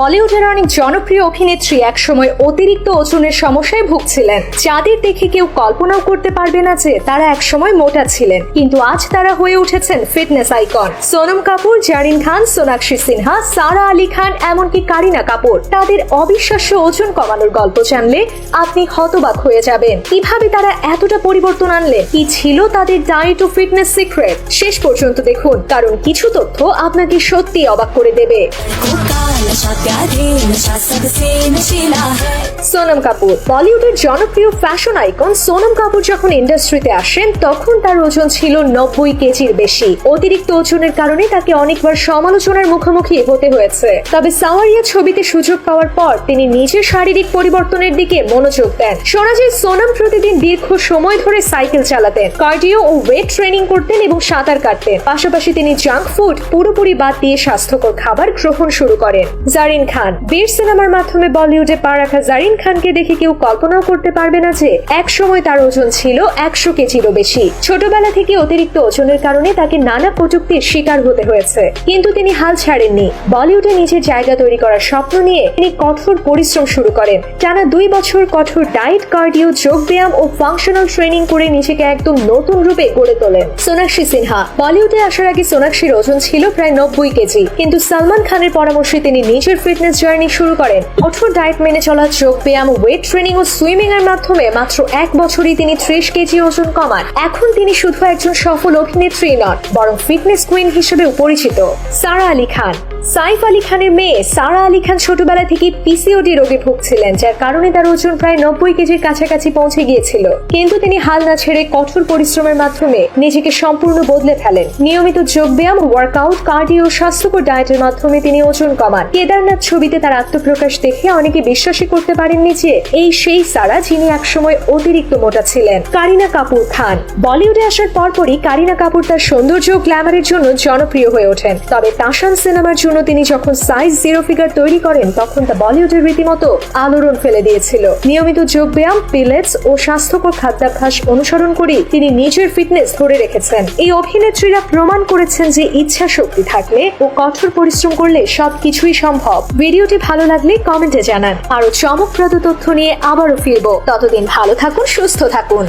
বলিউডের অনেক জনপ্রিয় অভিনেত্রী একসময় অতিরিক্ত ওজনের সমস্যায় ভুগছিলেন। যাদের দেখে কেউ কল্পনাও করতে পারবে না যে তারা একসময় মোটা ছিলেন। কিন্তু আজ তারা হয়ে উঠেছেন ফিটনেস আইকন। সোনম কাপুর, জারিন খান, সোনাক্ষী সিনহা, সারা আলী খান, এমনকি কারিনা কাপুর। তাদের অবিশ্বাস্য ওজন কমানোর গল্প জানলে আপনি হতবাক হয়ে যাবেন। কীভাবে তারা এতটা পরিবর্তন আনলেন কি ছিল তাদের ডায়েট ও ফিটনেস সিক্রেট? শেষ পর্যন্ত দেখুন, কারণ কিছু তথ্য আপনাকে সত্যি অবাক করে দেবে। সোনম কাপুর, বলিউডের জনপ্রিয় ফ্যাশন আইকন সোনম কাপুর যখন ইন্ডাস্ট্রিতে আসেন, তখন তার ওজন ছিল নব্বই কেজির বেশি। অতিরিক্ত ওজনের কারণে তাকে অনেকবার সমালোচনার মুখোমুখি হতে হয়েছে। তবে সাওয়ারিয়া ছবিতে সুযোগ পাওয়ার পর তিনি নিজের শারীরিক পরিবর্তনের দিকে মনোযোগ দেন। শোনা যায়, সোনম প্রতিদিন দীর্ঘ সময় ধরে সাইকেল চালাতেন, কার্ডিও ও ওয়েট ট্রেনিং করতেন এবং সাঁতার কাটতেন। পাশাপাশি তিনি জাঙ্ক ফুড, পুরোপুরি বাদ দিয়ে স্বাস্থ্যকর খাবার গ্রহণ শুরু করেন। যার জারিন খান। বীর সিনেমার মাধ্যমে বলিউডে পা রাখা জারিন খানকে দেখে কেউ কল্পনাও করতে পারবে না যে এক সময় তার ওজন ছিল একশো কেজিরও বেশি। ছোটবেলা থেকে অতিরিক্ত ওজনের কারণে তাকে নানা প্রযুক্তির শিকার হতে হয়েছে। কিন্তু তিনি হাল ছাড়েননি। বলিউডে নিজের জায়গা তৈরি করার স্বপ্ন নিয়ে তিনি কঠোর পরিশ্রম শুরু করেন। টানা দুই বছর কঠোর ডায়েট, কার্ডিও, যোগ ব্যায়াম ও ফাংশনাল ট্রেনিং করে নিজেকে একদম নতুন রূপে গড়ে তোলেন সোনাক্ষী সিনহা। বলিউডে আসার আগে সোনাক্ষীর ওজন ছিল প্রায় নব্বই কেজি। কিন্তু সালমান খানের পরামর্শে তিনি নিজের ফিটনেস জার্নি শুরু করেন। কঠোর ডায়েট মেনে চলা যোগ ব্যায়াম ওয়েট ট্রেনিং ও সুইমিং এর মাধ্যমে মাত্র এক বছরই তিনি ত্রিশ কেজি ওজন কমান। এখন তিনি শুধু একজন সফল অভিনেত্রী নন, বরং ফিটনেস কুইন হিসেবেও পরিচিত। সারা আলী খান। সাইফ আলী খানের মেয়ে সারা আলী খান ছোটবেলা থেকে পিসিওডি রোগে ভুগছিলেন, যার কারণে তার ওজন প্রায় নব্বই কেজির কাছাকাছি পৌঁছে গিয়েছিল। কিন্তু তিনি হাল না ছেড়ে কঠোর পরিশ্রমের মাধ্যমে নিজেকে সম্পূর্ণ বদলে ফেলেন। নিয়মিত যোগব্যায়াম ওয়ার্কআউট কার্ডিও স্বাস্থ্যকর ডায়েটের মাধ্যমে তিনি ওজন কমান। কেদারনাথ ছবিতে তার আত্মপ্রকাশ দেখে অনেকে বিশ্বাসই করতে পারেননি যে এই সেই সারা যিনি একসময় অতিরিক্ত মোটা ছিলেন, কারিনা কাপুর খান। বলিউডে আসার পরপরই কারিনা কাপুর তার সৌন্দর্য ও গ্ল্যামারের জন্য জনপ্রিয় হয়ে ওঠেন। তবে তাসান সিনেমার জন্য তিনি যখন সাইজ জিরো ফিগার তৈরি করেন, তখন তা বলিউডের রীতিমতো আলোড়ন ফেলে দিয়েছিল। নিয়মিত যোগব্যায়াম পিলেটস ও স্বাস্থ্যকর খাদ্যাভ্যাস অনুসরণ করে তিনি নিজের ফিটনেস ধরে রেখেছেন। এই অভিনেত্রীরা প্রমাণ করেছেন যে ইচ্ছা শক্তি থাকলে ও কঠোর পরিশ্রম করলে সবকিছুই সম্ভব। ভিডিওটি ভালো লাগলে কমেন্টে জানান। আরও চমকপ্রদ তথ্য নিয়ে আবারও ফিরবো। ততদিন ভালো থাকুন, সুস্থ থাকুন।